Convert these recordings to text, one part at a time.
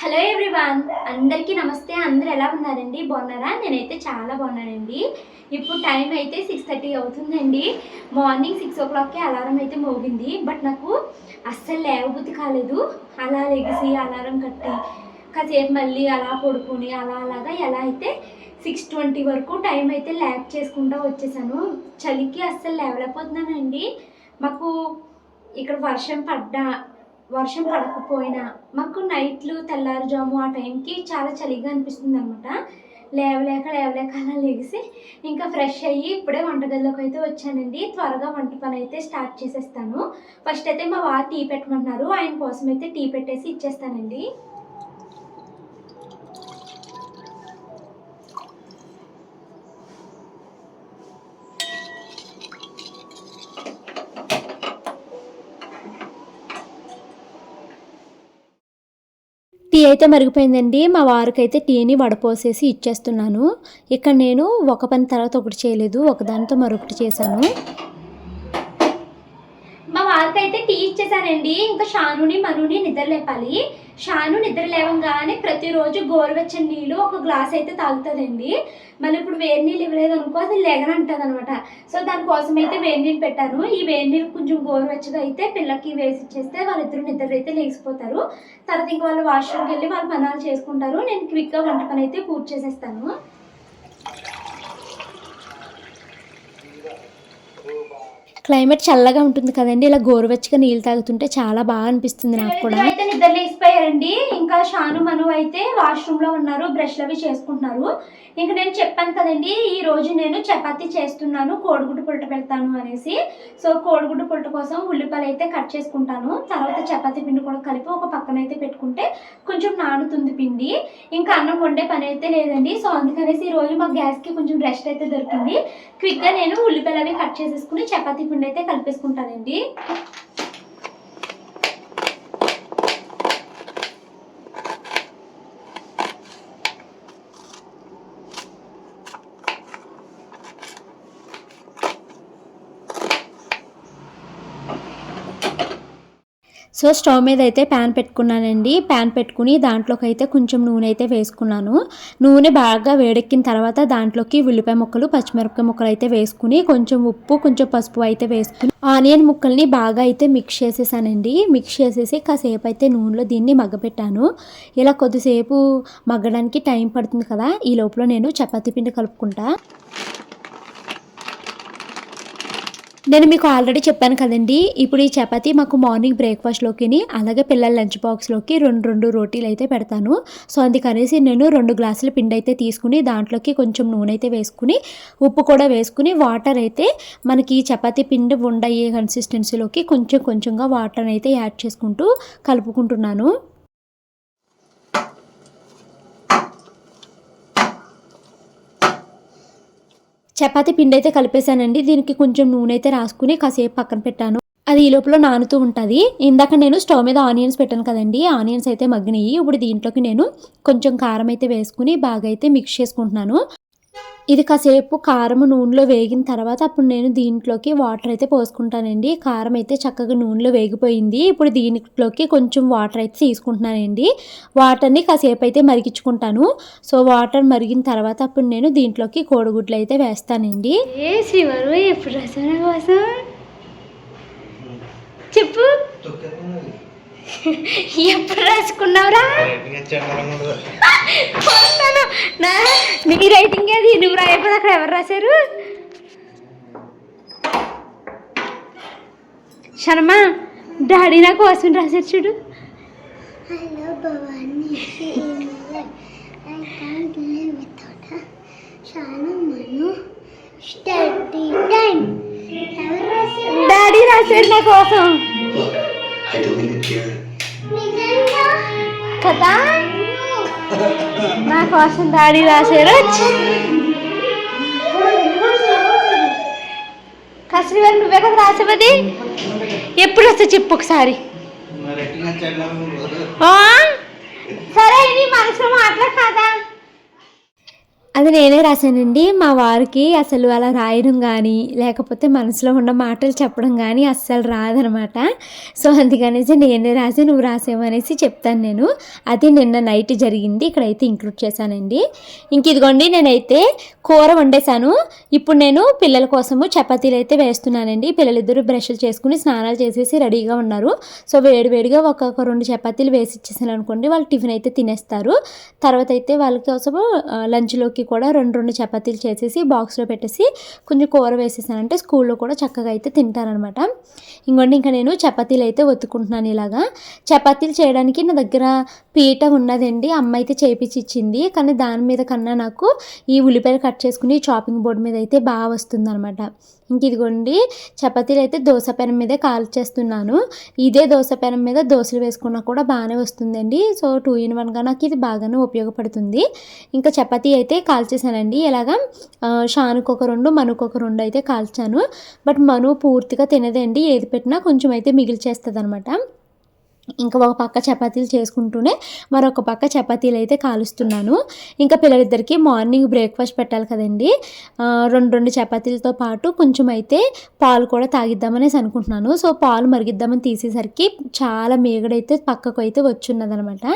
Hello everyone అందరికీ నమస్తే. అందరు ఎలా ఉన్నారండి? బాగున్నారా? నేనైతే చాలా బాగున్నానండి. ఇప్పుడు టైం అయితే సిక్స్ థర్టీ అవుతుందండి. మార్నింగ్ సిక్స్ ఓ క్లాక్కి అలారం అయితే మోగింది. బట్ నాకు అస్సలు లేవబుద్ధి కాలేదు. అలా లెగిసి అలారం కట్టి కాసేపు మళ్ళీ అలా పడుకొని అలా అలాగా ఎలా అయితే సిక్స్ ట్వంటీ వరకు టైం అయితే ల్యాక్ చేసుకుంటూ వచ్చేసాను. చలికి అస్సలు లేవలేకపోతున్నానండి. మాకు ఇక్కడ వర్షం పడ్డా వర్షం పడకపోయినా మాకు నైట్లు తెల్లారుజాము ఆ టైంకి చాలా చలిగా అనిపిస్తుంది అనమాట లేవలేక లేవలేక అలా లెగిసి ఇంకా ఫ్రెష్ అయ్యి ఇప్పుడే వంటగదిలోకి అయితే వచ్చానండి. త్వరగా వంట పని అయితే స్టార్ట్ చేసేస్తాను. ఫస్ట్ అయితే మా వారు టీ పెట్టమంటున్నారు. ఆయన కోసం అయితే టీ పెట్టేసి ఇచ్చేస్తానండి. టీ అయితే మరిగిపోయిందండి. మా వారికి అయితే టీని వడపోసేసి ఇచ్చేస్తున్నాను. ఇక్కడ నేను ఒక పని తర్వాత ఒకటి చేయలేదు. ఒకదానితో మరొకటి చేశాను. మా వారికి అయితే టీ ఇచ్చేసానండి. ఇంకా షానుని మనుని నిద్ర లేపాలి. షాను నిద్ర లేవంగానే ప్రతిరోజు గోరువెచ్చని నీళ్ళు ఒక గ్లాస్ అయితే తాగుతుందండి మళ్ళీ ఇప్పుడు వేడి నీళ్ళు ఇవ్వలేదు అనుకో అది లెగనంటుంది అనమాట సో దానికోసం అయితే వేడి నీళ్ళు పెట్టాను. ఈ వేడి నీళ్ళు కొంచెం గోరువెచ్చగా అయితే పిల్లకి వేసి ఇచ్చేస్తే వాళ్ళిద్దరు నిద్ర అయితే లేచిపోతారు. తర్వాత ఇంకా వాళ్ళు వాష్రూమ్కి వెళ్ళి వాళ్ళు పనాలు చేసుకుంటారు. నేను క్విక్గా వంట పని అయితే పూర్తి చేసేస్తాను. క్లైమేట్ చల్లగా ఉంటుంది కదండి. ఇలా గోరువెచ్చగా నీళ్ళు తాగుతుంటే చాలా బాగా అనిపిస్తుంది నాకు కూడా. అయితే నిద్ర లేచిపోయారండి ఇంకా షాను మను అయితే వాష్రూమ్లో ఉన్నారు బ్రష్లు అవి చేసుకుంటున్నారు. ఇంక నేను చెప్పాను కదండి ఈ రోజు నేను చపాతి చేస్తున్నాను కోడిగుడ్డు పుల్ట పెడతాను అనేసి. సో కోడిగుడ్డు పుల్ట కోసం ఉల్లిపాయలు అయితే కట్ చేసుకుంటాను. తర్వాత చపాతీ పిండి కూడా కలిపి ఒక పక్కన అయితే పెట్టుకుంటే కొంచెం నానుతుంది పిండి. ఇంకా అన్నం వండే పని అయితే లేదండి. సో అందుకనేసి ఈ రోజు మా గ్యాస్కి కొంచెం రెస్ట్ అయితే దొరికింది. క్విక్గా నేను ఉల్లిపాయలు అవి కట్ చేసేసుకుని చపాతీ పిండి అయితే కలిపేసుకుంటానండి. సో స్టవ్ మీద అయితే ప్యాన్ పెట్టుకున్నానండి. ప్యాన్ పెట్టుకుని దాంట్లోకి అయితే కొంచెం నూనె అయితే వేసుకున్నాను. నూనె బాగా వేడెక్కిన తర్వాత దాంట్లోకి ఉల్లిపాయ ముక్కలు పచ్చిమిరపకాయ ముక్కలు అయితే వేసుకుని కొంచెం ఉప్పు కొంచెం పసుపు అయితే వేసుకుని ఆనియన్ ముక్కల్ని బాగా అయితే మిక్స్ చేసేసానండి. మిక్స్ చేసేసి కాసేపు అయితే నూనెలో దీన్ని మగ్గపెట్టాను ఇలా కొద్దిసేపు మగ్గడానికి టైం పడుతుంది కదా ఈ లోపల నేను చపాతీ పిండి కలుపుకుంటా. నేను మీకు ఆల్రెడీ చెప్పాను కదండి. ఇప్పుడు ఈ చపాతీ మాకు మార్నింగ్ బ్రేక్ఫాస్ట్లోకి అలాగే పిల్లల లంచ్ బాక్స్లోకి రెండు రెండు రోటీలు అయితే పెడతాను. సో అందుకనేసి నేను రెండు గ్లాసుల పిండి అయితే తీసుకుని దాంట్లోకి కొంచెం నూనె అయితే వేసుకుని ఉప్పు కూడా వేసుకుని వాటర్ అయితే మనకి ఈ చపాతీ పిండి ఉండయ్యే కన్సిస్టెన్సీలోకి కొంచెం కొంచెంగా వాటర్ అయితే యాడ్ చేసుకుంటూ కలుపుకుంటున్నాను. చపాతీ పిండి అయితే కలిపేశానండి. దీనికి కొంచెం నూనె అయితే రాసుకుని కాసేపు పక్కన పెట్టాను. అది ఈ లోపల నానుతూ ఉంటుంది. ఇందాక నేను స్టవ్ మీద ఆనియన్స్ పెట్టాను కదండి. ఆనియన్స్ అయితే మగ్గినాయి ఇప్పుడు దీంట్లోకి నేను కొంచెం కారం అయితే వేసుకుని బాగా అయితే మిక్స్ చేసుకుంటున్నాను. ఇది కాసేపు కారం నూనెలో వేగిన తర్వాత అప్పుడు నేను దీంట్లోకి వాటర్ అయితే పోసుకుంటానండి. కారం అయితే చక్కగా నూనెలో వేగిపోయింది. ఇప్పుడు దీంట్లోకి కొంచెం వాటర్ అయితే తీసుకుంటున్నానండి. వాటర్ని కాసేపు అయితే మరిగించుకుంటాను. సో వాటర్ మరిగిన తర్వాత అప్పుడు నేను దీంట్లోకి కోడిగుడ్లు అయితే వేస్తానండి. చెప్పు. ఎప్పుడు రాసుకున్నావురా? నీ రైటింగ్ ఏది? నువ్వు రాయకుండా అక్కడ ఎవరు రాశారు? శర్మ డాడీ నా కోసం రాశారు చూడు. డాడీ రాశారు? నా కోసం. కదా? నా కోసం డాడీ రాశారు కసరి గారు నువ్వే కదా రాసావది? ఎప్పుడు వస్తా చెప్పు ఒకసారి? సరే నీ మనసులో మాటలు కదా? అది నేనే రాశానండి. మా వారికి అసలు అలా రాయడం కానీ లేకపోతే మనసులో ఉన్న మాటలు చెప్పడం కానీ అస్సలు రాదనమాట. సో అందుకనేసి నేనే రాసి నువ్వు రాసేవనేసి చెప్తాను నేను. అది నిన్న నైట్ జరిగింది. ఇక్కడైతే ఇంక్లూడ్ చేశానండి. ఇంక ఇదిగోండి నేనైతే కూర వండేశాను. ఇప్పుడు నేను పిల్లల కోసము చపాతీలు అయితే వేస్తున్నానండి. పిల్లలిద్దరూ బ్రష్లు చేసుకుని స్నానాలు చేసేసి రెడీగా ఉన్నారు. సో వేడి వేడిగా ఒక్కొక్క రెండు చపాతీలు వేసి ఇచ్చేసాను అనుకోండి వాళ్ళు టిఫిన్ అయితే తినేస్తారు. తర్వాత అయితే వాళ్ళ కోసము లంచ్లోకి కూడా రెండు రెండు చపాతీలు చేసేసి బాక్స్లో పెట్టేసి కొంచెం కూర వేసేసానంటే స్కూల్లో కూడా చక్కగా అయితే తింటారనమాట. ఇంకోటి ఇంకా నేను చపాతీలు అయితే ఒత్తుకుంటున్నాను ఇలాగా. చపాతీలు చేయడానికి నా దగ్గర పీట ఉన్నదండి. అమ్మ అయితే చేపించి ఇచ్చింది. కానీ దాని మీద కన్నా నాకు ఈ ఉల్లిపాయలు కట్ చేసుకుని చాపింగ్ బోర్డు మీద అయితే బాగా వస్తుంది అనమాట ఇంక ఇదిగోండి చపాతీలు అయితే దోశ పెనం మీదే కాల్చేస్తున్నాను. ఇదే దోశ పెనం మీద దోశలు వేసుకున్నా కూడా బాగానే వస్తుందండి. సో టూ ఇన్ వన్గా నాకు ఇది బాగానే ఉపయోగపడుతుంది. ఇంకా చపాతీ అయితే కాల్చేసానండి ఇలాగా ఆ, షానుకు ఒక రెండు మనుకు ఒక రెండు అయితే కాల్చాను. బట్ మను పూర్తిగా తినదండి. ఏది పెట్టినా కొంచెం అయితే మిగిల్చేస్తుంది అనమాట ఇంకా ఒక పక్క చపాతీలు చేసుకుంటూనే మరొక పక్క చపాతీలు అయితే కాలుస్తున్నాను. ఇంకా పిల్లలిద్దరికి మార్నింగ్ బ్రేక్ఫాస్ట్ పెట్టాలి కదండి. రెండు రెండు చపాతీలతో పాటు కొంచెం అయితే పాలు కూడా తాగిద్దామనేసి అనుకుంటున్నాను. సో పాలు మరిగిద్దామని తీసేసరికి చాలా మేగడైతే పక్కకు అయితే వచ్చున్నదనమాట.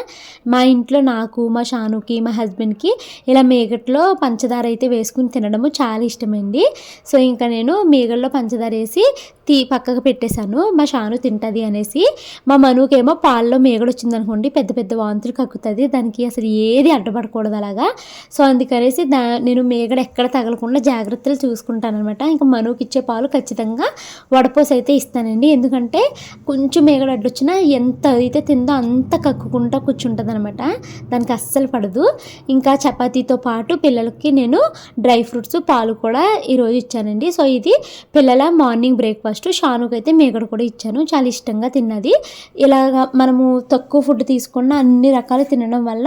మా ఇంట్లో నాకు మా షానుకి మా హస్బెండ్కి ఇలా మేగట్లో పంచదార అయితే వేసుకుని తినడము చాలా ఇష్టమండి. సో ఇంకా నేను మేగల్లో పంచదార వేసి తీ పక్కకు పెట్టేశాను. మా షాను తింటుంది అనేసి మా మనుకి ఏమో పాల్లో మేగడ వచ్చిందనుకోండి పెద్ద పెద్ద వాంతులు కక్కుతుంది దానికి అసలు ఏది అడ్డపడకూడదు అలాగా. సో అందుకనేసి దా నేను మేగడ ఎక్కడ తగలకుండా జాగ్రత్తలు చూసుకుంటాను అనమాట ఇంకా మనుకి ఇచ్చే పాలు ఖచ్చితంగా వడపోసి అయితే ఇస్తానండి. ఎందుకంటే కొంచెం మేగడ అడ్డొచ్చినా ఎంత అయితే తిందో అంత కక్కుకుంటా కూర్చుంటుంది అనమాట దానికి అస్సలు పడదు. ఇంకా చపాతీతో పాటు పిల్లలకి నేను డ్రై ఫ్రూట్స్ పాలు కూడా ఈరోజు ఇచ్చానండి. సో ఇది పిల్లల మార్నింగ్ బ్రేక్ఫాస్ట్ షానుకు అయితే మేగడ కూడా ఇచ్చాను. చాలా ఇష్టంగా తిన్నది. ఇలా ఇలాగ మనము తక్కువ ఫుడ్ తీసుకున్న అన్ని రకాలు తినడం వల్ల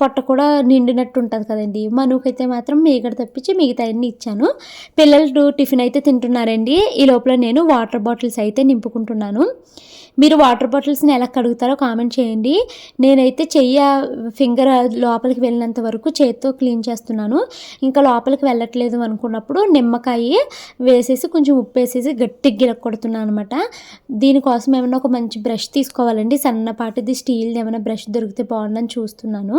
పొట్ట కూడా నిండినట్టు ఉంటుంది కదండి. మనుకైతే మాత్రం మీగడ తప్పించి మిగతా అన్ని ఇచ్చాను. పిల్లలు టిఫిన్ అయితే తింటున్నారండి. ఈ లోపల నేను వాటర్ బాటిల్స్ అయితే నింపుకుంటున్నాను. మీరు వాటర్ బాటిల్స్ని ఎలా కడుగుతారో కామెంట్ చేయండి. నేనైతే చెయ్య ఫింగర్ లోపలికి వెళ్ళినంత వరకు చేత్తో క్లీన్ చేస్తున్నాను. ఇంకా లోపలికి వెళ్ళట్లేదు అనుకున్నప్పుడు నిమ్మకాయ వేసేసి కొంచెం ఉప్పు వేసేసి గట్టిగా గిలక్కొడుతున్నాను అనమాట. దీనికోసం ఏమైనా ఒక మంచి బ్రష్ తీసుకోవాలండి. సన్నపాటిది స్టీల్ ఏమైనా బ్రష్ దొరికితే బాగుందని చూస్తున్నాను.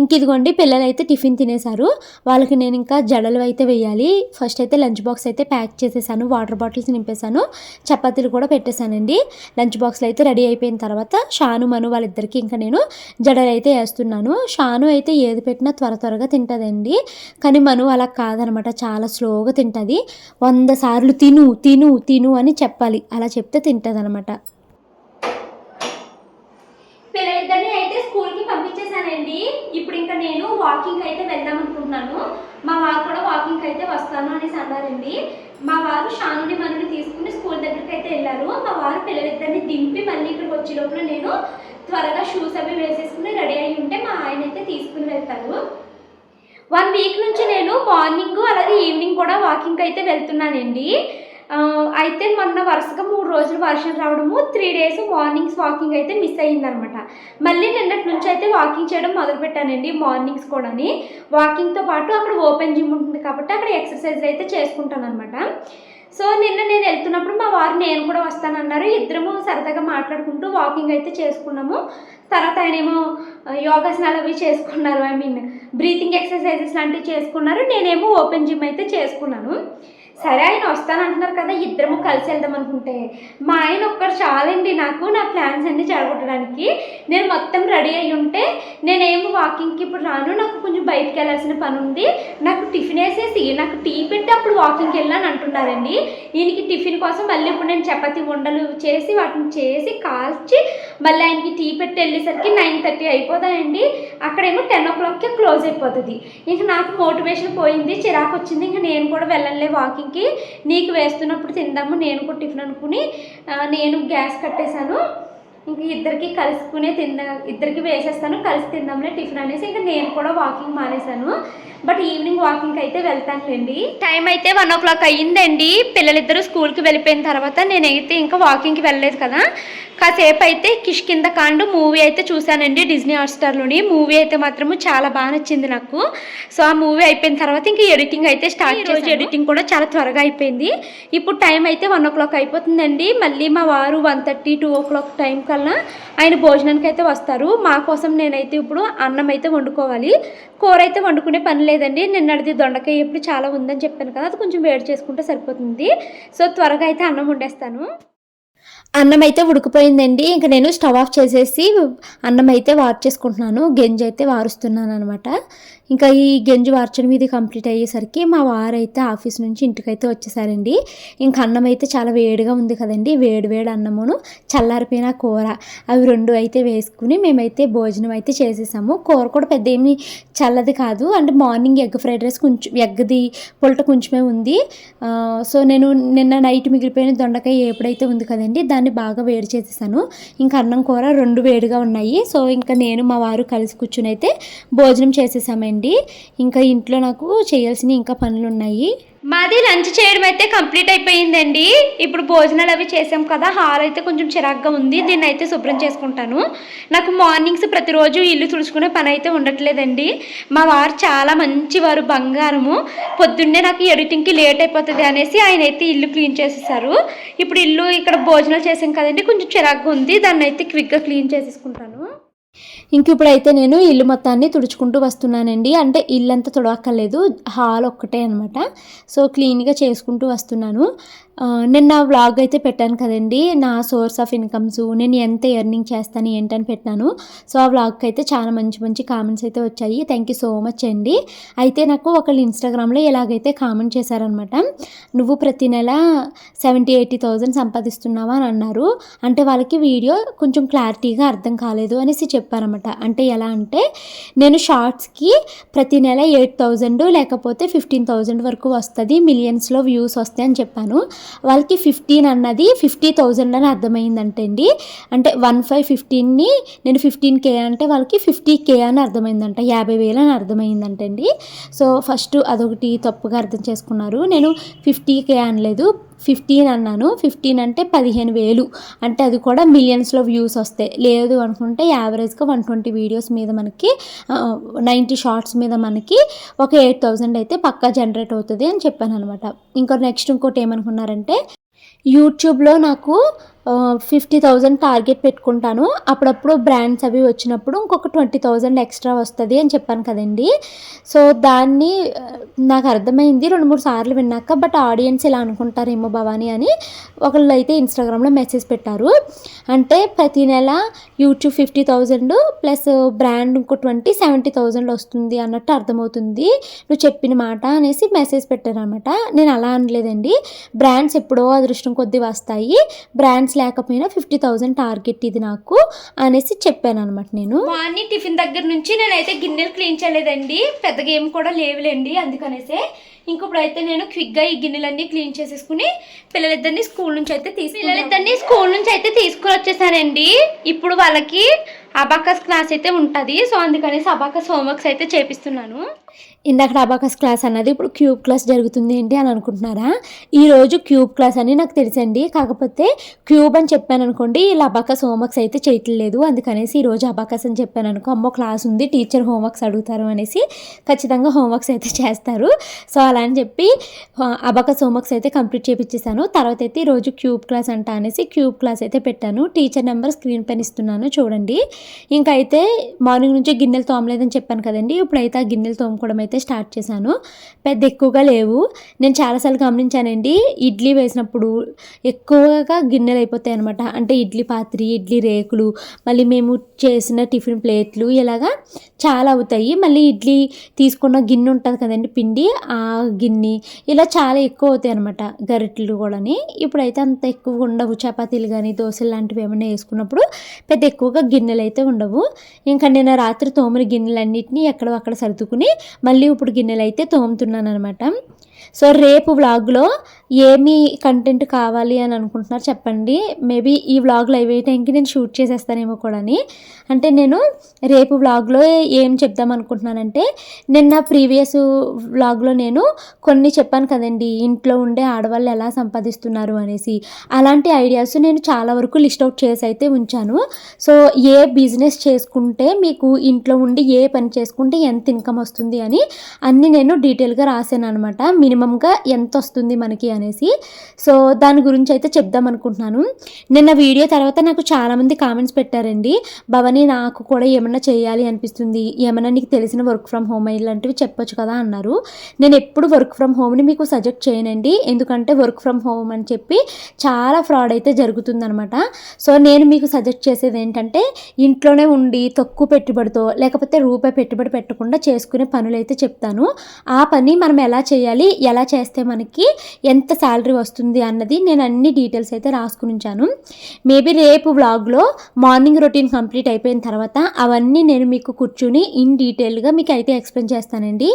ఇంక ఇదిగోండి పిల్లలు అయితే టిఫిన్ తినేశారు. వాళ్ళకి నేను ఇంకా జడలు అయితే వేయాలి. ఫస్ట్ అయితే లంచ్ బాక్స్ అయితే ప్యాక్ చేసేసాను. వాటర్ బాటిల్స్ నింపేశాను. చపాతీలు కూడా పెట్టేశానండి. లంచ్ బాక్స్లు అయితే రెడీ అయిపోయిన తర్వాత షాను మను వాళ్ళిద్దరికి ఇంకా నేను జడలు అయితే వేస్తున్నాను. షాను అయితే ఏది పెట్టినా త్వర త్వరగా తింటుందండి. కానీ మను అలా కాదనమాట. చాలా స్లోగా తింటుంది. వంద సార్లు తిను తిను తిను అని చెప్పాలి. అలా చెప్తే తింటుంది అనమాట పిల్లలిద్దరిని అయితే స్కూల్కి పంపించేశానండి ఇప్పుడు ఇంకా నేను వాకింగ్ అయితే వెళ్దాం అనుకుంటున్నాను. మా వారు కూడా వాకింగ్ అయితే వస్తాను అనేసి అన్నారండి. మా వారు షానుని మనని తీసుకుని స్కూల్ దగ్గరికి అయితే వెళ్ళారు. మా వారు పిల్లలిద్దరిని దింపి మళ్ళీ ఇక్కడికి వచ్చే లోపల నేను త్వరగా షూస్ అవి వేసేసుకుని రెడీ అయి ఉంటే మా ఆయన అయితే తీసుకుని వెళ్తారు. వన్ వీక్ నుంచి నేను మార్నింగ్ అలాగే ఈవినింగ్ కూడా వాకింగ్ అయితే వెళ్తున్నానండి. అయితే మొన్న వరుసగా మూడు రోజులు వర్షం రావడము త్రీ డేస్ మార్నింగ్స్ వాకింగ్ అయితే మిస్ అయ్యిందనమాట. మళ్ళీ నిన్నటి నుంచి అయితే వాకింగ్ చేయడం మొదలుపెట్టానండి మార్నింగ్స్ కూడాని. వాకింగ్తో పాటు అక్కడ ఓపెన్ జిమ్ ఉంటుంది కాబట్టి అక్కడ ఎక్సర్సైజ్ అయితే చేసుకుంటాను అనమాట సో నిన్న నేను వెళ్తున్నప్పుడు మా వారు నేను కూడా వస్తానన్నారు. ఇద్దరము సరదాగా మాట్లాడుకుంటూ వాకింగ్ అయితే చేసుకున్నాము. తర్వాత ఆయనేమో యోగాసనాలు అవి చేసుకున్నారు ఐ మీన్ బ్రీతింగ్ ఎక్సర్సైజెస్ లాంటివి చేసుకున్నారు. నేనేమో ఓపెన్ జిమ్ అయితే చేసుకున్నాను. సరే ఆయన వస్తానంటున్నారు కదా ఇద్దరము కలిసి వెళ్దాం అనుకుంటే. మా ఆయన ఒక్కడు చాలండి నాకు నా ప్లాన్స్ అన్ని చెడగొట్టడానికి. నేను మొత్తం రెడీ అయి ఉంటే నేనేమో వాకింగ్కి ఇప్పుడు రాను నాకు కొంచెం బయటికి వెళ్ళాల్సిన పని ఉంది. నాకు టిఫిన్ వేసేసి నాకు టీ పెట్టి అప్పుడు వాకింగ్కి వెళ్ళాను అంటున్నారండి. ఈయనకి టిఫిన్ కోసం మళ్ళీ ఇప్పుడు నేను చపాతీ ఉండలు చేసి వాటిని చేసి కాల్చి మళ్ళీ ఆయనకి టీ పెట్టి వెళ్ళేసరికి నైన్ థర్టీ అయిపోతాయండి. అక్కడేమో టెన్ ఓ క్లాక్కి క్లోజ్ అయిపోతుంది. ఇంక నాకు మోటివేషన్ పోయింది చిరాకు వచ్చింది ఇంక నేను కూడా వెళ్ళలే వాకింగ్ వాకింగ్కి నీకు వేస్తున్నప్పుడు తిందాము నేను కూడా టిఫిన్ అనుకుని నేను గ్యాస్ కట్టేశాను. ఇంక ఇద్దరికి కలుసుకునే తిందా ఇద్దరికి వేసేస్తాను కలిసి తిందాంలే టిఫిన్ అనేసి ఇంకా నేను కూడా వాకింగ్ మానేశాను. బట్ ఈవినింగ్ వాకింగ్కి అయితే వెళ్తానులేండి. టైం అయితే వన్ ఓ క్లాక్ అయ్యిందండి. పిల్లలిద్దరూ స్కూల్కి వెళ్ళిపోయిన తర్వాత నేనైతే ఇంకా వాకింగ్కి వెళ్ళలేదు కదా. కాసేపు అయితే కిష్కింద కాండు మూవీ అయితే చూశానండి డిజ్నీ హాట్స్టార్లోని. మూవీ అయితే మాత్రము చాలా బాగా నచ్చింది నాకు. సో ఆ మూవీ అయిపోయిన తర్వాత ఇంకా ఎడిటింగ్ అయితే స్టార్ట్ చేసి ఎడిటింగ్ కూడా చాలా త్వరగా అయిపోయింది. ఇప్పుడు టైం అయితే వన్ ఓ క్లాక్ అయిపోతుందండి. మళ్ళీ మా వారు one thirty two o'clock time కల్లా ఆయన భోజనానికి అయితే వస్తారు. మా కోసం నేనైతే ఇప్పుడు అన్నం అయితే వండుకోవాలి. కూర అయితే వండుకునే పని లేదండి. నిన్నటిది దొండకాయ ఎప్పుడు చాలా ఉందని చెప్పాను కదా అది కొంచెం వేడి చేసుకుంటే సరిపోతుంది. సో త్వరగా అయితే అన్నం వండేస్తాను. అన్నం అయితే ఉడికిపోయిందండి. ఇంకా నేను స్టవ్ ఆఫ్ చేసేసి అన్నం అయితే వార్ చేసుకుంటున్నాను గెంజి అయితే వారుస్తున్నాను అనమాట ఇంకా ఈ గెంజు వార్చడం ఇది కంప్లీట్ అయ్యేసరికి మా వారు అయితే ఆఫీస్ నుంచి ఇంటికైతే వచ్చేసారండి. ఇంకా అన్నం అయితే చాలా వేడిగా ఉంది కదండి. వేడి వేడి అన్నమును చల్లారిపోయిన కూర అవి రెండు అయితే వేసుకుని మేమైతే భోజనం అయితే చేసేసాము. కూర కూడా పెద్ద ఏమి చల్లది కాదు. అంటే మార్నింగ్ ఎగ్ ఫ్రైడ్ రైస్ కొంచెం ఎగ్ది పొలట కొంచెమే ఉంది. సో నేను నిన్న నైట్ మిగిలిపోయిన దొండకాయ ఎప్పుడైతే ఉంది కదండి దాన్ని బాగా వేడి చేసేసాను. ఇంకా అన్నం కూర రెండు వేడిగా ఉన్నాయి. సో ఇంకా నేను మా వారు కలిసి కూర్చుని అయితే భోజనం చేసేసామండి. ఇంకా ఇంట్లో నాకు చేయాల్సిన ఇంకా పనులు ఉన్నాయి మాది లంచ్ చేయడం అయితే కంప్లీట్ అయిపోయిందండి. ఇప్పుడు భోజనాలు అవి చేసాం కదా హాల్ అయితే కొంచెం చిరాగ్గా ఉంది. దీన్ని అయితే శుభ్రం చేసుకుంటాను. నాకు మార్నింగ్స్ ప్రతిరోజు ఇల్లు తుడుచుకునే పని అయితే ఉండట్లేదండి. మా వారు చాలా మంచివారు బంగారము. పొద్దున్నే నాకు ఎడిటింగ్కి లేట్ అయిపోతుంది అనేసి ఆయన అయితే ఇల్లు క్లీన్ చేసేసారు. ఇప్పుడు ఇల్లు ఇక్కడ భోజనాలు చేసాం కదండి కొంచెం చిరాగ్గా ఉంది. దాన్ని అయితే క్విక్గా క్లీన్ చేసేసుకుంటాను. ఇంక ఇప్పుడైతే నేను ఇల్లు మొత్తాన్ని తుడుచుకుంటూ వస్తున్నానండి. అంటే ఇల్లంతా తుడవక్కర్లేదు హాల్ ఒక్కటే అనమాట సో క్లీన్గా చేసుకుంటూ వస్తున్నాను. ఆ, నా వ్లాగ్ అయితే పెట్టాను కదండి. నా సోర్స్ ఆఫ్ ఇన్కమ్స్ నేను ఎంత ఎర్నింగ్ చేస్తాను ఏంటని పెట్టాను. సో ఆ వ్లాగ్కి అయితే చాలా మంచి మంచి కామెంట్స్ అయితే వచ్చాయి. థ్యాంక్ యూ సో మచ్ అండి. అయితే నాకు ఒకళ్ళు ఇన్స్టాగ్రామ్లో ఇలాగైతే కామెంట్ చేశారనమాట నువ్వు ప్రతి నెల సెవెంటీ ఎయిటీ థౌజండ్ సంపాదిస్తున్నావా? అని అన్నారు. అంటే వాళ్ళకి వీడియో కొంచెం క్లారిటీగా అర్థం కాలేదు అనేసి చెప్పారనమాట. అంటే ఎలా అంటే నేను షార్ట్స్కి ప్రతి నెల ఎయిట్ థౌజండ్ లేకపోతే ఫిఫ్టీన్ థౌజండ్ వరకు వస్తుంది మిలియన్స్లో వ్యూస్ వస్తాయి అని చెప్పాను. వాళ్ళకి ఫిఫ్టీన్ అన్నది ఫిఫ్టీ థౌజండ్ అని అర్థమైందంటే అండి అంటే వన్ ఫైవ్ ఫిఫ్టీన్ని నేను ఫిఫ్టీన్ కే అంటే వాళ్ళకి ఫిఫ్టీ కే అని అర్థమైందంట యాభై వేలు అని అర్థమైందంటండి. సో ఫస్ట్ అదొకటి తప్పుగా అర్థం చేసుకున్నారు. నేను ఫిఫ్టీ కే అనలేదు. ఫిఫ్టీన్ అన్నాను. ఫిఫ్టీన్ అంటే పదిహేను వేలు. అంటే అది కూడా మిలియన్స్లో వ్యూస్ వస్తాయి. లేదు అనుకుంటే యావరేజ్గా వన్ ట్వంటీ వీడియోస్ మీద మనకి నైంటీ షార్ట్స్ మీద మనకి ఒక ఎయిట్ థౌజండ్ అయితే పక్కా జనరేట్ అవుతుంది అని చెప్పాను అనమాట ఇంకో నెక్స్ట్ ఇంకోటి ఏమనుకున్నారంటే యూట్యూబ్లో నాకు ఫిఫ్టీ థౌజండ్ టార్గెట్ పెట్టుకుంటాను. అప్పుడప్పుడు బ్రాండ్స్ అవి వచ్చినప్పుడు ఇంకొక ట్వంటీ థౌజండ్ ఎక్స్ట్రా వస్తుంది అని చెప్పాను కదండి. సో దాన్ని నాకు అర్థమైంది. రెండు మూడు సార్లు విన్నాక బట్ ఆడియన్స్ ఇలా అనుకుంటారేమో భవానీ అని ఒకళ్ళు అయితే ఇన్స్టాగ్రామ్లో మెసేజ్ పెట్టారు. అంటే ప్రతి నెల YouTube fifty thousand plus brand ఇంకో ట్వంటీ సెవెంటీ థౌజండ్ వస్తుంది అన్నట్టు అర్థమవుతుంది. నువ్వు చెప్పిన మాట అనేసి మెసేజ్ పెట్టారనమాట. నేను అలా అనలేదండి. బ్రాండ్స్ ఎప్పుడో అదృష్టం కొద్దీ వస్తాయి. బ్రాండ్స్ లేకపోయినా ఫిఫ్టీ థౌజండ్ టార్గెట్ ఇది నాకు అనేసి చెప్పాను అనమాట నేను. మార్నింగ్ టిఫిన్ దగ్గర నుంచి నేనైతే గిన్నెలు క్లీన్ చేయలేదండి. పెద్దగా ఏం కూడా లేవులేండి అందుకనేసే. ఇంకొప్పుడైతే నేను క్విక్గా ఈ గిన్నెలన్నీ క్లీన్ చేసేసుకుని పిల్లలిద్దరిని స్కూల్ నుంచి అయితే తీసుకు పిల్లలిద్దరిని స్కూల్ నుంచి అయితే తీసుకుని వచ్చేసానండి. ఇప్పుడు వాళ్ళకి అబాకస్ క్లాస్ అయితే ఉంటుంది. సో అందుకనేసి అబాకస్ హోంవర్క్స్ అయితే చేపిస్తున్నాను. ఇందాక అబాకస్ క్లాస్ అన్నది ఇప్పుడు క్యూబ్ క్లాస్ జరుగుతుంది ఏంటి అని అనుకుంటున్నారా? ఈరోజు క్యూబ్ క్లాస్ అని నాకు తెలుసండి. కాకపోతే క్యూబ్ అని చెప్పాను అనుకోండి ఇలా అబాకస్ హోంవర్క్స్ అయితే చేయట్లేదు. అందుకనేసి ఈరోజు అబాకస్ అని చెప్పాను అనుకో అమ్మో క్లాస్ ఉంది టీచర్ హోంవర్క్స్ అడుగుతారు అనేసి ఖచ్చితంగా హోంవర్క్స్ అయితే చేస్తారు. సో అలా అని చెప్పి అబాకస్ హోంవర్క్స్ అయితే కంప్లీట్ చేపించేసాను తర్వాత అయితే ఈరోజు క్యూబ్ క్లాస్ అంట అనేసి క్యూబ్ క్లాస్ అయితే పెట్టాను. టీచర్ నెంబర్ స్క్రీన్ పైన ఇస్తున్నాను చూడండి. ఇంకైతే అయితే మార్నింగ్ నుంచి గిన్నెలు తోమలేదని చెప్పాను కదండి. ఇప్పుడైతే ఆ గిన్నెలు తోముకోవడం అయితే స్టార్ట్ చేశాను. పెద్ద ఎక్కువగా లేవు. నేను చాలాసార్లు గమనించానండి ఇడ్లీ వేసినప్పుడు ఎక్కువగా గిన్నెలు అయిపోతాయి అనమాట అంటే ఇడ్లీ పాత్రి ఇడ్లీ రేకులు మళ్ళీ మేము చేసిన టిఫిన్ ప్లేట్లు ఇలాగా చాలా అవుతాయి. మళ్ళీ ఇడ్లీ తీసుకున్న గిన్నె ఉంటుంది కదండి పిండి ఆ గిన్నె ఇలా చాలా ఎక్కువ అవుతాయి అనమాట గరిటెలు కూడాని. ఇప్పుడైతే అంత ఎక్కువగా ఉండవు చపాతీలు కానీ దోశలు లాంటివి ఏమైనా వేసుకున్నప్పుడు పెద్ద ఎక్కువగా గిన్నెలు అయితే ఉండవు ఇంకా నేను రాత్రి తోమిన గిన్నెలన్నింటినీ ఎక్కడో అక్కడ సర్దుకుని మళ్ళీ ఇప్పుడు గిన్నెలు అయితే తోముతున్నాను అనమాట సో రేపు వ్లాగ్లో ఏమి కంటెంట్ కావాలి అని అనుకుంటున్నారు చెప్పండి. మేబీ ఈ వ్లాగ్ లైవ్ అయ్యే టైంకి నేను షూట్ చేసేస్తానేమో కూడాని. అంటే నేను రేపు వ్లాగ్లో ఏం చెప్దాం అనుకుంటున్నానంటే నిన్న ప్రీవియస్ వ్లాగ్లో నేను కొన్ని చెప్పాను కదండి ఇంట్లో ఉండే ఆడవాళ్ళు ఎలా సంపాదిస్తున్నారు అనేసి. అలాంటి ఐడియాస్ నేను చాలా వరకు లిస్ట్ అవుట్ చేసి అయితే ఉంచాను. సో ఏ బిజినెస్ చేసుకుంటే మీకు ఇంట్లో ఉండి ఏ పని చేసుకుంటే ఎంత ఇన్కమ్ వస్తుంది అని అన్నీ నేను డీటెయిల్గా రాశాను అనమాట మినిమంగా ఎంత వస్తుంది మనకి అని అనేసి. సో దాని గురించి అయితే చెప్దాం అనుకుంటున్నాను. నిన్న వీడియో తర్వాత నాకు చాలామంది కామెంట్స్ పెట్టారండి. భవని నాకు కూడా ఏమన్నా చేయాలి అనిపిస్తుంది. ఏమన్నా నీకు తెలిసిన వర్క్ ఫ్రమ్ హోమ్ ఇలాంటివి చెప్పొచ్చు కదా అన్నారు. నేను ఎప్పుడు వర్క్ ఫ్రమ్ హోమ్ని మీకు సజెక్ట్ చేయనండి. ఎందుకంటే వర్క్ ఫ్రమ్ హోమ్ అని చెప్పి చాలా ఫ్రాడ్ అయితే జరుగుతుందనమాట సో నేను మీకు సజెస్ట్ చేసేది ఏంటంటే ఇంట్లోనే ఉండి తక్కువ పెట్టుబడితో లేకపోతే రూపాయి పెట్టుబడి పెట్టకుండా చేసుకునే పనులు అయితే చెప్తాను. ఆ పని మనం ఎలా చేయాలి ఎలా చేస్తే మనకి ఎంత శాలరీ వస్తుంది అన్నది నేను అన్ని డీటెయిల్స్ అయితే రాసుకుని ఉంచాను మేబీ రేపు వ్లాగ్లో మార్నింగ్ రొటీన్ కంప్లీట్ అయిపోయిన తర్వాత అవన్నీ నేను మీకు కూర్చుని ఇన్ డీటెయిల్గా మీకు అయితే ఎక్స్ప్లెయిన్ చేస్తానండి.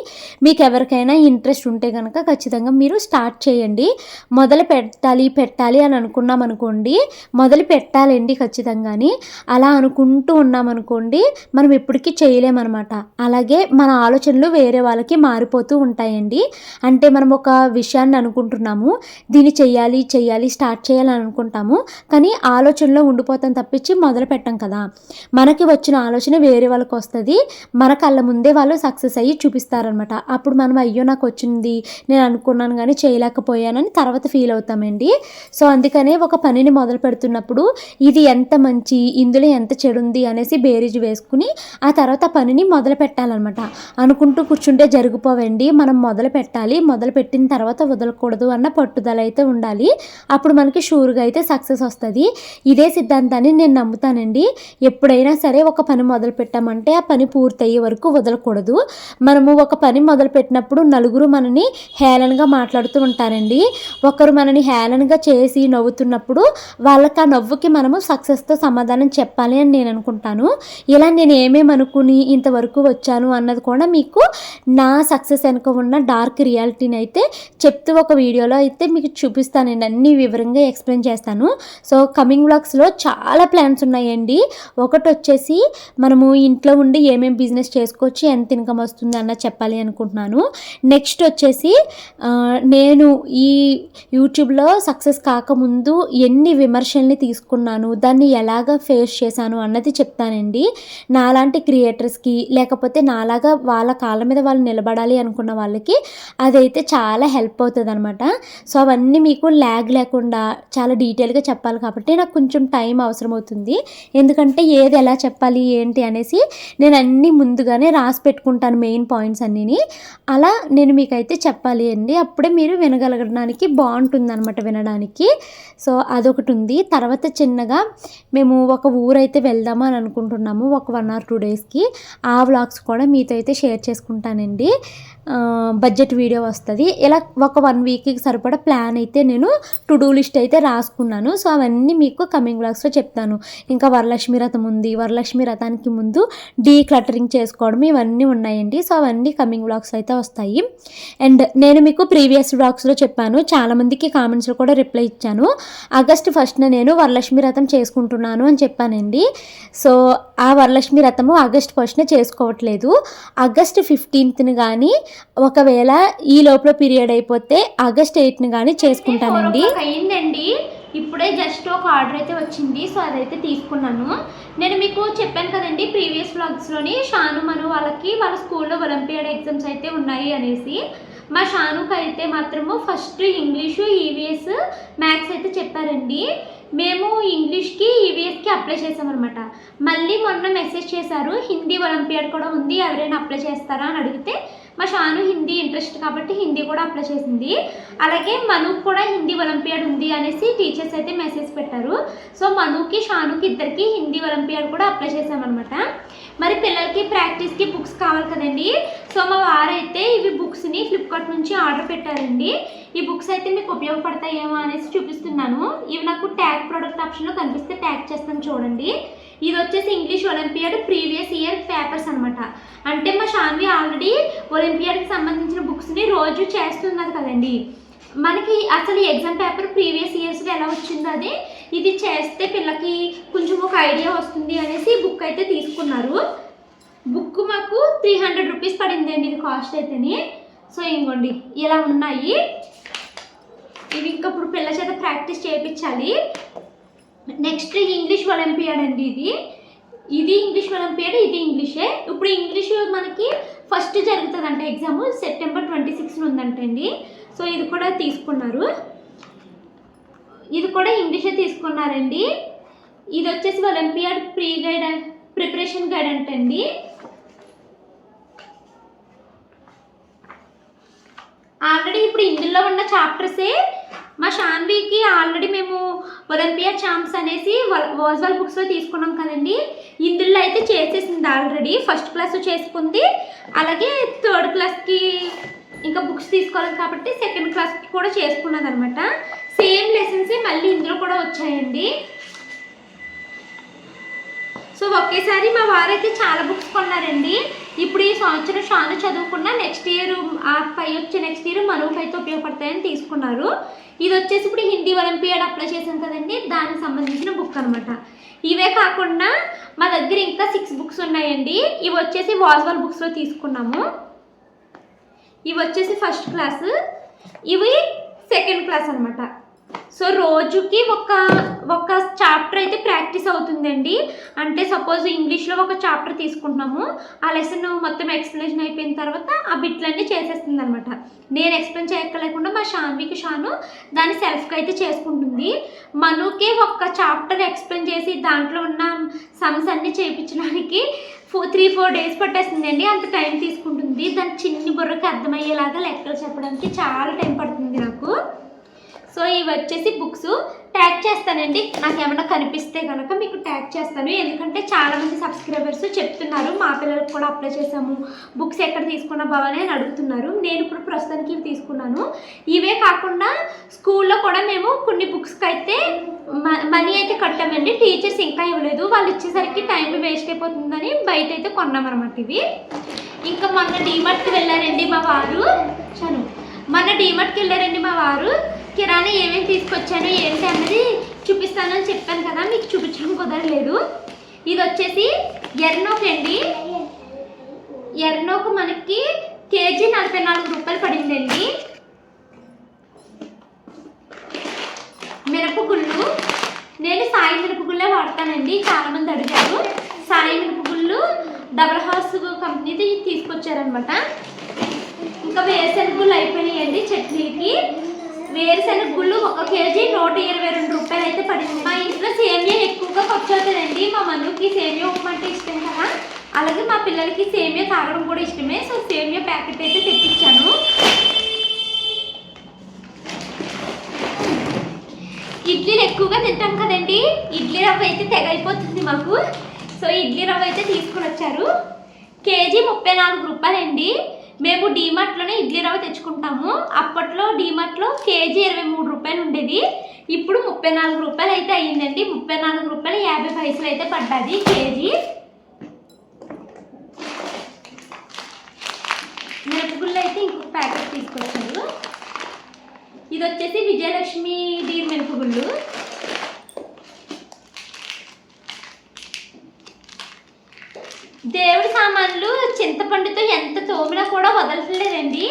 మీకు ఎవరికైనా ఇంట్రెస్ట్ ఉంటే కనుక ఖచ్చితంగా మీరు స్టార్ట్ చేయండి. మొదలు పెట్టాలి పెట్టాలి అని అనుకున్నాం అనుకోండి మొదలు పెట్టాలండి ఖచ్చితంగాని అలా అనుకుంటూ ఉన్నామనుకోండి మనం ఎప్పటికీ చేయలేమన్నమాట. అలాగే మన ఆలోచనలు వేరే వాళ్ళకి మారిపోతూ ఉంటాయండి. అంటే మనం ఒక విషయాన్ని అనుకుంటున్నాము దీన్ని చెయ్యాలి చెయ్యాలి స్టార్ట్ చేయాలని అనుకుంటాము. కానీ ఆలోచనలో ఉండిపోతాం తప్పించి మొదలు పెట్టం కదా. మనకి వచ్చిన ఆలోచన వేరే వాళ్ళకి వస్తుంది. మన కళ్ళ ముందే వాళ్ళు సక్సెస్ అయ్యి చూపిస్తారనమాట అప్పుడు మనం అయ్యో నాకు వచ్చింది. నేను అనుకున్నాను కానీ చేయలేకపోయానని తర్వాత ఫీల్ అవుతామండి. సో అందుకనే ఒక పనిని మొదలు పెడుతున్నప్పుడు ఇది ఎంత మంచి ఇందులో ఎంత చెడు ఉంది అనేసి బేరీజ్ వేసుకుని ఆ తర్వాత పనిని మొదలు పెట్టాలన్నమాట. అనుకుంటూ కూర్చుంటే జరిగిపోవండి. మనం మొదలు పెట్టాలి. మొదలు పెట్టిన తర్వాత వదలకూడదు అన్న పట్టుదల అయితే ఉండాలి. అప్పుడు మనకి షూర్గా అయితే సక్సెస్ వస్తుంది. ఇదే సిద్ధాంతాన్ని నేను నమ్ముతానండి. ఎప్పుడైనా సరే ఒక పని మొదలు పెట్టామంటే ఆ పని పూర్తయ్యే వరకు వదలకూడదు. మనము ఒక పని మొదలు పెట్టినప్పుడు నలుగురు మనని హేళనగా మాట్లాడుతూ ఉంటారండి. ఒకరు మనని హేళనగా చేసి నవ్వుతున్నప్పుడు వాళ్ళకి ఆ నవ్వుకి మనము సక్సెస్తో సమాధానం చెప్పాలి అని నేను అనుకుంటాను. ఇలా నేను ఏమేమి అనుకుని ఇంతవరకు వచ్చాను అన్నది కూడా మీకు నా సక్సెస్ వెనుక ఉన్న డార్క్ రియాలిటీని అయితే చెప్తూ ఒక వీడియోలో అయితే మీకు చూపిస్తానండి అన్ని వివరంగా ఎక్స్ప్లెయిన్ చేస్తాను. సో కమింగ్ బ్లాగ్స్లో చాలా ప్లాన్స్ ఉన్నాయండి. ఒకటి వచ్చేసి మనము ఇంట్లో ఉండి ఏమేమి బిజినెస్ చేసుకోవచ్చు ఎంత ఇన్కమ్ వస్తుంది అన్న చెప్పాలి అనుకుంటున్నాను. నెక్స్ట్ వచ్చేసి నేను ఈ యూట్యూబ్లో సక్సెస్ కాకముందు ఎన్ని విమర్శల్ని తీసుకున్నాను దాన్ని ఎలాగ ఫేస్ చేశాను అన్నది చెప్తానండి. నాలాంటి క్రియేటర్స్కి లేకపోతే నాలాగా వాళ్ళ కాళ్ళ మీద వాళ్ళు నిలబడాలి అనుకున్న వాళ్ళకి అదైతే చాలా హెల్ప్ అవుతుంది అనమాట సో అవన్నీ మీకు ల్యాగ్ లేకుండా చాలా డీటెయిల్గా చెప్పాలి కాబట్టి నాకు కొంచెం టైం అవసరం అవుతుంది ఎందుకంటే ఏది ఎలా చెప్పాలి ఏంటి అనేసి నేను అన్నీ ముందుగానే రాసి పెట్టుకుంటాను మెయిన్ పాయింట్స్ అన్నీని. అలా నేను మీకైతే చెప్పాలి అండి. అప్పుడే మీరు వినగలగడానికి బాగుంటుంది అనమాట వినడానికి. సో అదొకటి ఉంది. తర్వాత చిన్నగా మేము ఒక ఊరైతే వెళ్దాము అని అనుకుంటున్నాము ఒక వన్ ఆర్ టూ డేస్కి ఆ వ్లాగ్స్ కూడా మీతో అయితే షేర్ చేసుకుంటానండి. బడ్జెట్ వీడియో వస్తుంది. ఇలా ఒక వన్ వీక్కి సరిపడా ప్లాన్ అయితే నేను టు డూ లిస్ట్ అయితే రాసుకున్నాను. సో అవన్నీ మీకు కమింగ్ బ్లాగ్స్లో చెప్తాను. ఇంకా వరలక్ష్మి రథం ఉంది. వరలక్ష్మి రథానికి ముందు డీ క్లటరింగ్ చేసుకోవడం ఇవన్నీ ఉన్నాయండి. సో అవన్నీ కమింగ్ బ్లాగ్స్ అయితే వస్తాయి. అండ్ నేను మీకు ప్రీవియస్ బ్లాగ్స్లో చెప్పాను. చాలామందికి కామెంట్స్లో కూడా రిప్లై ఇచ్చాను. ఆగస్ట్ ఫస్ట్న నేను వరలక్ష్మి రథం చేసుకుంటున్నాను అని చెప్పానండి. సో ఆ వరలక్ష్మి రథము ఆగస్ట్ ఫస్ట్న చేసుకోవట్లేదు. ఆగస్ట్ ఫిఫ్టీన్త్ని కానీ ఒకవేళ ఈ లోపల పీరియడ్ అయిపోతే ఆగస్ట్ ఎయిట్ని కానీ చేసుకుంటానండి. అయిందండి. ఇప్పుడే జస్ట్ ఒక ఆర్డర్ అయితే వచ్చింది. సో అదైతే తీసుకున్నాను. నేను మీకు చెప్పాను కదండి ప్రీవియస్ వ్లాగ్స్లోని షాను మను వాళ్ళకి వాళ్ళ స్కూల్లో ఒలింపియాడ్ ఎగ్జామ్స్ అయితే ఉన్నాయి అనేసి. మా షానుకి అయితే మాత్రము ఫస్ట్ ఇంగ్లీషు ఈవీఎస్ మ్యాథ్స్ అయితే చెప్పారండి. మేము ఇంగ్లీష్కి ఈవీఎస్కి అప్లై చేసామన్నమాట మళ్ళీ మొన్న మెసేజ్ చేశారు హిందీ ఒలింపియాడ్ కూడా ఉంది ఎవరైనా అప్లై చేస్తారా? అని అడిగితే మా షాను హిందీ ఇంట్రెస్ట్ కాబట్టి హిందీ కూడా అప్లై చేసింది. అలాగే మనుకు కూడా హిందీ ఒలింపియాడ్ ఉంది అనేసి టీచర్స్ అయితే మెసేజ్ పెట్టారు. సో మనుకి షానుకి ఇద్దరికి హిందీ ఒలింపియాడ్ కూడా అప్లై చేసామన్నమాట మరి పిల్లలకి ప్రాక్టీస్కి బుక్స్ కావాలి కదండి. సో మా వారైతే ఇవి బుక్స్ని ఫ్లిప్కార్ట్ నుంచి ఆర్డర్ పెట్టారండి. ఈ బుక్స్ అయితే మీకు ఉపయోగపడతాయేమో అనేసి చూపిస్తున్నాను. ఇవి నాకు ట్యాగ్ ప్రోడక్ట్ ఆప్షన్లో కనిపిస్తే ట్యాగ్ చేస్తాను చూడండి. ఇది వచ్చేసి English olympiad previous year papers అనమాట అంటే మా షాన్వి ఆల్రెడీ ఒలింపియాడ్కి సంబంధించిన బుక్స్ని రోజు చేస్తున్నారు కదండి. మనకి అసలు ఎగ్జామ్ పేపర్ ప్రీవియస్ ఇయర్స్లో ఎలా వచ్చిందో అది ఇది చేస్తే పిల్లకి కొంచెం ఒక ఐడియా వస్తుంది అనేసి బుక్ అయితే తీసుకున్నారు. బుక్ మాకు త్రీ హండ్రెడ్ రూపీస్ పడింది అండి ఇది కాస్ట్ అయితేని. సో ఇంకోండి ఇలా ఉన్నాయి. ఇవి ఇంకా ఇప్పుడు చేత ప్రాక్టీస్ చేయించాలి. నెక్స్ట్ ఇంగ్లీష్ ఒలింపియాడ్ అండి ఇది. ఇది ఇంగ్లీష్ ఒలింపియాడ్ ఇది ఇంగ్లీషే ఇప్పుడు ఇంగ్లీష్ మనకి ఫస్ట్ జరుగుతుందంట ఎగ్జామ్ సెప్టెంబర్ ట్వంటీ సిక్స్న ఉందంటండి సో ఇది కూడా తీసుకున్నారు. ఇది కూడా ఇంగ్లీషే తీసుకున్నారండి. ఇది వచ్చేసి olympiad pre guide preparation guide అంటండి ఆల్రెడీ ఇప్పుడు ఇందులో ఉన్న చాప్టర్సే మా షాన్వీకి ఆల్రెడీ మేము ఒలింపియా ఛాంప్స్ అనేసి వాజ్వాల్ బుక్స్లో తీసుకున్నాం కదండి. ఇందులో అయితే చేసేసింది ఆల్రెడీ. ఫస్ట్ క్లాస్ చేసుకుంది. అలాగే థర్డ్ క్లాస్కి ఇంకా బుక్స్ తీసుకోవాలి కాబట్టి సెకండ్ క్లాస్కి కూడా చేసుకున్నది అనమాట సేమ్ లెసన్సే మళ్ళీ ఇందులో కూడా వచ్చాయండి. సో ఒకేసారి మా వారైతే చాలా బుక్స్ కొన్నారండి. ఇప్పుడు ఈ సంవత్సరం షాను చదువుకున్న నెక్స్ట్ ఇయర్ ఆ పై వచ్చే నెక్స్ట్ ఇయర్ మనవుకి అయితే ఉపయోగపడతాయని తీసుకున్నారు. ఇది వచ్చేసి ఇప్పుడు హిందీ ఒలింపియాడ్ అప్లై చేశాను కదండి దానికి సంబంధించిన బుక్ అనమాట ఇవే కాకుండా మా దగ్గర ఇంకా సిక్స్ బుక్స్ ఉన్నాయండి. ఇవి వచ్చేసి వాజ్వాల్ బుక్స్లో తీసుకున్నాము. ఇవి వచ్చేసి ఫస్ట్ క్లాసు ఇవి సెకండ్ క్లాస్ అనమాట సో రోజుకి ఒక ఒక చాప్టర్ అయితే ప్రాక్టీస్ అవుతుందండి. అంటే సపోజ్ ఇంగ్లీష్లో ఒక చాప్టర్ తీసుకుంటున్నాము ఆ లెసన్ మొత్తం ఎక్స్ప్లెనేషన్ అయిపోయిన తర్వాత ఆ బిట్లన్నీ చేసేస్తుంది అనమాట నేను ఎక్స్ప్లెయిన్ చేయక్కలేకుండా మా షాన్వికి షాను దాన్ని సెల్ఫ్గా అయితే చేసుకుంటుంది. మనుకే ఒక చాప్టర్ ఎక్స్ప్లెయిన్ చేసి దాంట్లో ఉన్న సమ్స్ అన్నీ చేయించడానికి ఫోర్ త్రీ ఫోర్ డేస్ పట్టేస్తుందండి. అంత టైం తీసుకుంటుంది. దాని చిన్ని బుర్రకి అర్థమయ్యేలాగా లెక్కలు చెప్పడానికి చాలా టైం పడుతుంది నాకు. సో ఇవి వచ్చేసి బుక్స్ ట్యాగ్ చేస్తానండి. నాకు ఏమైనా కనిపిస్తే కనుక మీకు ట్యాగ్ చేస్తాను. ఎందుకంటే చాలామంది సబ్స్క్రైబర్స్ చెప్తున్నారు మా పిల్లలకు కూడా అప్లై చేసాము బుక్స్ ఎక్కడ తీసుకున్నా బావని అని అడుగుతున్నారు. నేను ఇప్పుడు ప్రస్తుతానికి ఇవి తీసుకున్నాను. ఇవే కాకుండా స్కూల్లో కూడా మేము కొన్ని బుక్స్కి అయితే మనీ అయితే కట్టామండి. టీచర్స్ ఇంకా ఇవ్వలేదు. వాళ్ళు ఇచ్చేసరికి టైం వేస్ట్ అయిపోతుందని బయట అయితే కొన్నామన్నమాట ఇవి. ఇంకా మొన్న డీమార్ట్కి వెళ్ళారండి మా వారు. చను. మొన్న డీమార్ట్కి వెళ్ళారండి మా వారు. కిరాణా ఏమేమి తీసుకొచ్చాను ఏంటి అన్నది చూపిస్తానని చెప్పాను కదా మీకు చూపించడం కుదరలేదు. ఇది వచ్చేసి ఎర్నోక్ అండి. ఎర్నోక్ మనకి కేజీ నలభై నాలుగు రూపాయలు పడిందండి. మిరపగుళ్ళు. నేను సాయి మిరపగుళ్ళే వాడతానండి చాలామంది అడిగారు. సాయి మిరపగుళ్ళు డబల్ హౌస్ కంపెనీది తీసుకొచ్చారనమాట ఇంకా వేరుశెనగ అయిపోయినాయండి చట్నీలకి. వేరుశనగ గుళ్ళు ఒక కేజీ నూట ఇరవై రెండు రూపాయలు అయితే పడింది. మా ఇంట్లో సేమియా ఎక్కువగా ఖర్చు అవుతుందండి మా మనుకి సేమియా ఉప్మా అంటే ఇష్టం కదా? అలాగే మా పిల్లలకి సేమియా తాగడం కూడా ఇష్టమే. సో సేమియా ప్యాకెట్ అయితే తెప్పించాను. ఇడ్లీలు ఎక్కువగా తింటాం కదండి. ఇడ్లీ రవ్వ అయితే తెగైపోతుంది అయిపోతుంది మాకు. సో ఇడ్లీ రవ్వ అయితే తీసుకుని వచ్చారు. కేజీ ముప్పై నాలుగు రూపాయలండి. మేము డీమార్ట్లోనే ఇడ్లీ రవ్వ తెచ్చుకుంటాము. అప్పట్లో డీమార్ట్లో కేజీ ఇరవై మూడు రూపాయలు ఉండేది. ఇప్పుడు ముప్పై నాలుగు రూపాయలు అయితే అయ్యిందండి. ముప్పై నాలుగు రూపాయలు యాభై పైసలు అయితే పడ్డది కేజీ. మిరపగుళ్ళు అయితే ఇంకొక ప్యాకెట్ తీసుకొచ్చారు. ఇది వచ్చేసి విజయలక్ష్మి డీర్ మిరపగుళ్ళు. చింతపండుతో ఎంత తోమినా కూడా వదలట్లేదండి.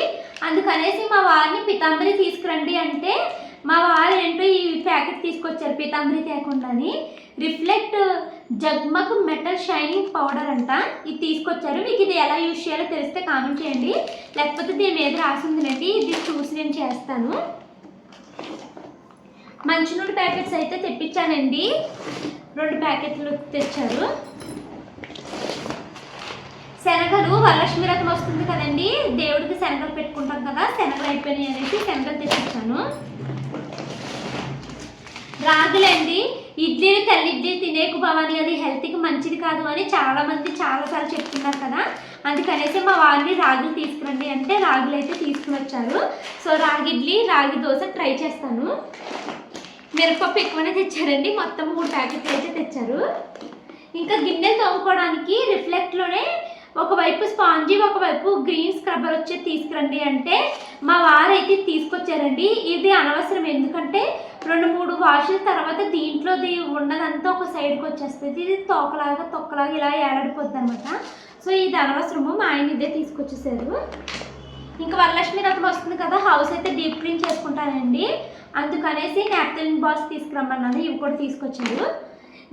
అందుకనేసి మా వారిని పితాంబరి తీసుకురండి అంటే మా వారు ఏంటో ఈ ప్యాకెట్ తీసుకొచ్చారు Pitambari తేకుండాని. Reflect Jagmag metal shining powder అంట. ఇది తీసుకొచ్చారు. మీకు ఇది ఎలా యూజ్ చేయాలో తెలిస్తే కామెంట్ చేయండి. లేకపోతే దీని మీద రాసిందినండి. ఇది చూసి నేను చేస్తాను. మంచినూనె ప్యాకెట్స్ అయితే తెప్పించానండి. రెండు ప్యాకెట్లు తెచ్చారు. శనగలు వరలక్ష్మి రథం వస్తుంది కదండి. దేవుడికి శనగలు పెట్టుకుంటాం కదా శనగలు అయిపోయినాయి అనేసి శనగలు తెప్పించాను రాగులండి ఇడ్లీని తల్లి ఇడ్లీ తినేకు భవాని అది హెల్త్కి మంచిది కాదు అని చాలామంది చాలాసార్లు చెప్తున్నారు కదా. అందుకనేసి మా వారిని రాగులు తీసుకురండి అంటే రాగులు అయితే తీసుకుని వచ్చారు. సో రాగి ఇడ్లీ రాగి దోశ ట్రై చేస్తాను. మిరపప్పు ఎక్కువనే తెచ్చారండి. మొత్తం మూడు ప్యాకెట్లు అయితే తెచ్చారు. ఇంకా గిన్నెలు తోముకోవడానికి రిఫ్లెక్ట్లోనే ఒకవైపు స్పాంజీ ఒకవైపు గ్రీన్ స్క్రబ్బర్ వచ్చి తీసుకురండి అంటే మా వారు అయితే తీసుకొచ్చారండి. ఇది అనవసరం ఎందుకంటే రెండు మూడు వాషుల తర్వాత దీంట్లోది ఉన్నదంతా ఒక సైడ్కి వచ్చేస్తుంది. ఇది తోకలాగా తొక్కలాగా ఇలా ఏలాడిపోద్ది అనమాట సో ఇది అనవసరము. మా ఆయన ఇదే తీసుకొచ్చేసారు. ఇంకా వరలక్ష్మి రకం వస్తుంది కదా హౌస్ అయితే డీప్ క్లీన్ చేసుకుంటానండి. అందుకనేసి నాప్తలిన్ బాల్స్ తీసుకురమ్మన్నాను. ఇవి కూడా తీసుకొచ్చారు.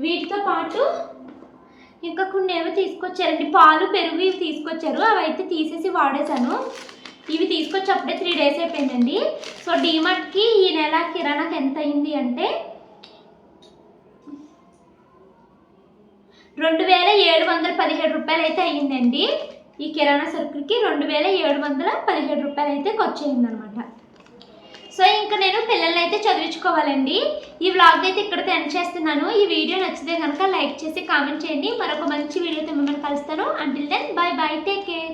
వీటితో పాటు ఇంకా కొన్ని ఏవో తీసుకొచ్చారండి. పాలు పెరుగు ఇవి తీసుకొచ్చారు. అవి అయితే తీసేసి వాడేశాను. ఇవి తీసుకొచ్చి అప్పుడే త్రీ డేస్ అయిపోయిందండి. సో డీమార్ట్కి ఈ నెల కిరాణాకి ఎంత అయింది అంటే రెండు వేల ఏడు వందల పదిహేడు రూపాయలు అయితే అయ్యిందండి. ఈ కిరాణా సరుకులకి రెండు వేల ఏడు వందల పదిహేడు రూపాయలు అయితే ఖర్చు అయిందనమాట సో ఇంకా నేను పిల్లల్ని అయితే చదివించుకోవాలండి. ఈ వ్లాగ్ అయితే ఇక్కడితో ఎండ్ చేస్తున్నాను. ఈ వీడియో నచ్చితే కనుక లైక్ చేసి కామెంట్ చేయండి. మరొక మంచి వీడియోతో మిమ్మల్ని కలుస్తాను. Until then bye bye take care